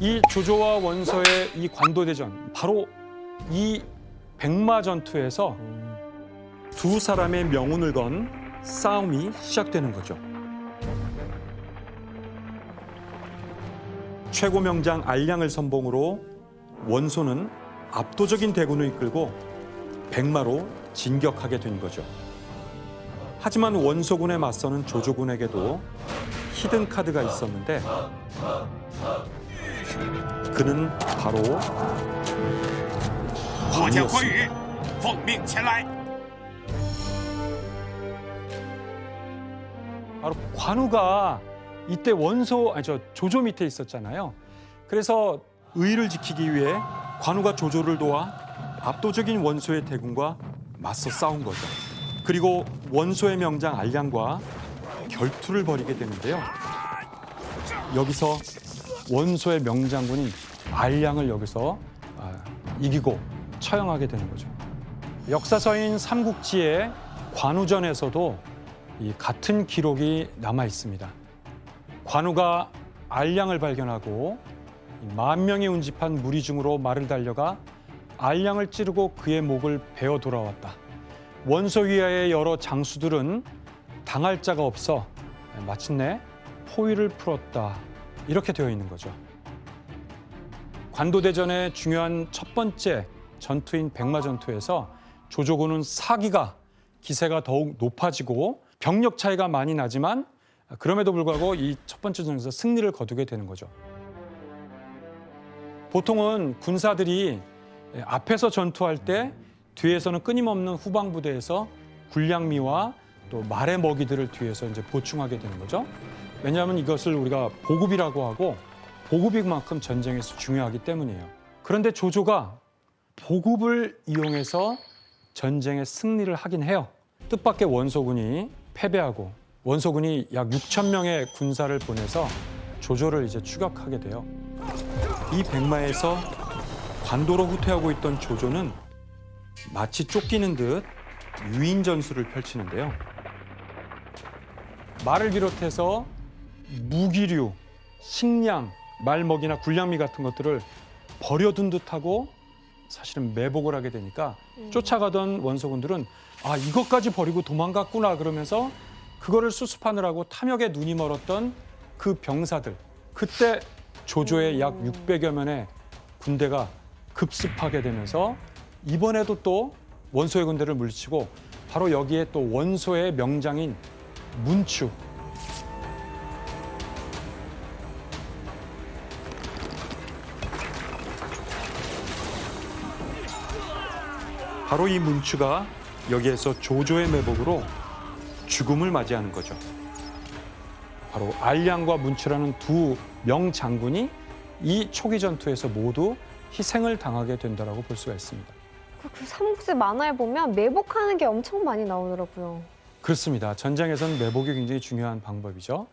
이 조조와 원소의 이 관도대전 바로 이 백마 전투에서 두 사람의 명운을 건 싸움이 시작되는 거죠. 최고 명장 알량을 선봉으로 원소는 압도적인 대군을 이끌고 백마로 진격하게 된 거죠. 하지만 원소군에 맞서는 조조군에게도 히든 카드가 있었는데 그는 바로 광이었습니다. 바로 관우가 이때 원소 아니 저 조조 밑에 있었잖아요. 그래서 의를 지키기 위해 관우가 조조를 도와 압도적인 원소의 대군과 맞서 싸운 거죠. 그리고 원소의 명장 알량과 결투를 벌이게 되는데요. 여기서 원소의 명장군인 알량을 여기서 아, 이기고 처형하게 되는 거죠. 역사서인 삼국지의 관우전에서도 이 같은 기록이 남아 있습니다. 관우가 알량을 발견하고 이만 명이 운집한 무리 중으로 말을 달려가 알량을 찌르고 그의 목을 베어 돌아왔다. 원소 위하의 여러 장수들은 당할 자가 없어 마침내 포위를 풀었다. 이렇게 되어 있는 거죠. 관도대전의 중요한 첫 번째 전투인 백마 전투에서 조조군은 사기가 기세가 더욱 높아지고 병력 차이가 많이 나지만 그럼에도 불구하고 이 첫 번째 전에서 승리를 거두게 되는 거죠. 보통은 군사들이 앞에서 전투할 때 뒤에서는 끊임없는 후방 부대에서 군량미와 또 말의 먹이들을 뒤에서 이제 보충하게 되는 거죠. 왜냐하면 이것을 우리가 보급이라고 하고 보급이만큼 전쟁에서 중요하기 때문이에요. 그런데 조조가 보급을 이용해서 전쟁에 승리를 하긴 해요. 뜻밖의 원소군이 패배하고 원소군이 약 6천 명의 군사를 보내서 조조를 이제 추격하게 돼요. 이 백마에서 관도로 후퇴하고 있던 조조는 마치 쫓기는 듯 유인 전술을 펼치는데요. 말을 비롯해서 무기류, 식량, 말먹이나 군량미 같은 것들을 버려둔 듯하고 사실은 매복을 하게 되니까 쫓아가던 원소군들은 아 이것까지 버리고 도망갔구나 그러면서 그거를 수습하느라고 탐욕에 눈이 멀었던 그 병사들. 그때 조조의 약 600여 명의 군대가 급습하게 되면서 이번에도 또 원소의 군대를 물리치고 바로 여기에 또 원소의 명장인 문추 바로 이 문추가 여기에서 조조의 매복으로 죽음을 맞이하는 거죠. 바로 알량과 문추라는 두 명장군이 이 초기 전투에서 모두 희생을 당하게 된다라고 볼 수가 있습니다. 그, 그 삼국지 만화에 보면 매복하는 게 엄청 많이 나오더라고요. 그렇습니다. 전쟁에서는 매복이 굉장히 중요한 방법이죠.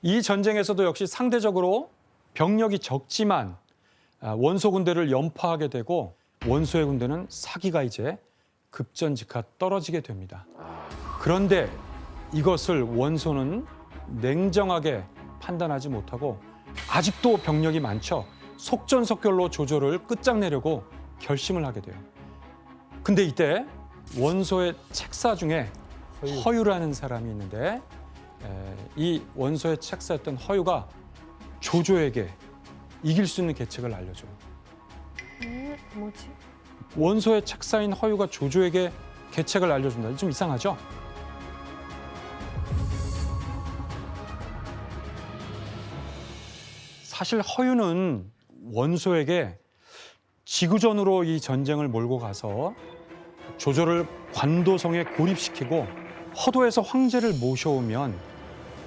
이 전쟁에서도 역시 상대적으로 병력이 적지만 아, 원소 군대를 연파하게 되고 원소의 군대는 사기가 이제 급전직하 떨어지게 됩니다. 그런데 이것을 원소는 냉정하게 판단하지 못하고 아직도 병력이 많죠. 속전속결로 조조를 끝장내려고 결심을 하게 돼요. 근데 이때 원소의 책사 중에 허유라는 사람이 있는데 에, 이 원소의 책사였던 허유가 조조에게 이길 수 있는 계책을 알려줘요. 음, 뭐지? 원소의 책사인 허유가 조조에게 계책을 알려준다. 좀 이상하죠? 사실 허유는 원소에게 지구전으로 이 전쟁을 몰고 가서 조조를 관도성에 고립시키고 허도에서 황제를 모셔오면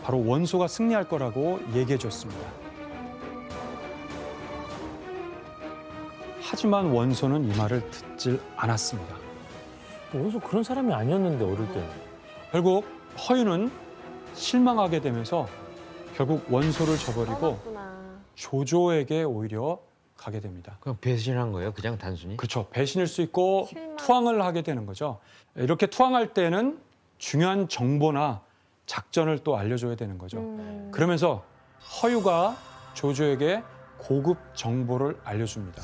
바로 원소가 승리할 거라고 얘기해 줬습니다. 하지만 원소는 이 말을 듣질 않았습니다. 원소 그런 사람이 아니었는데 어릴 때. 결국 허유는 실망하게 되면서 결국 원소를 저버리고 떠났구나. 조조에게 오히려 가게 됩니다. 그냥 배신한 거예요? 그냥 단순히? 그렇죠. 배신일 수 있고 실망. 투항을 하게 되는 거죠. 이렇게 투항할 때는 중요한 정보나 작전을 또 알려줘야 되는 거죠. 음. 그러면서 허유가 조조에게 고급 정보를 알려줍니다.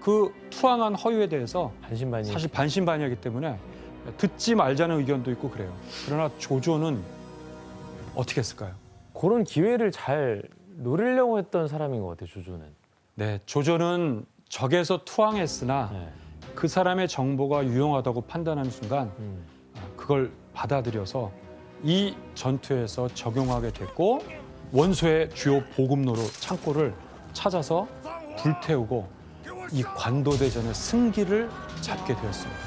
그 투항한 허유에 대해서 반신반의. 사실 반신반의하기 때문에 듣지 말자는 의견도 있고 그래요. 그러나 조조는 어떻게 했을까요? 그런 기회를 잘 노리려고 했던 사람인 것 같아요, 조조는. 네, 조조는 적에서 투항했으나 네. 그 사람의 정보가 유용하다고 판단하는 순간 음. 아, 그걸 받아들여서 이 전투에서 적용하게 됐고 원소의 주요 보급로로 창고를 찾아서 불태우고 이 관도대전의 승기를 잡게 되었습니다.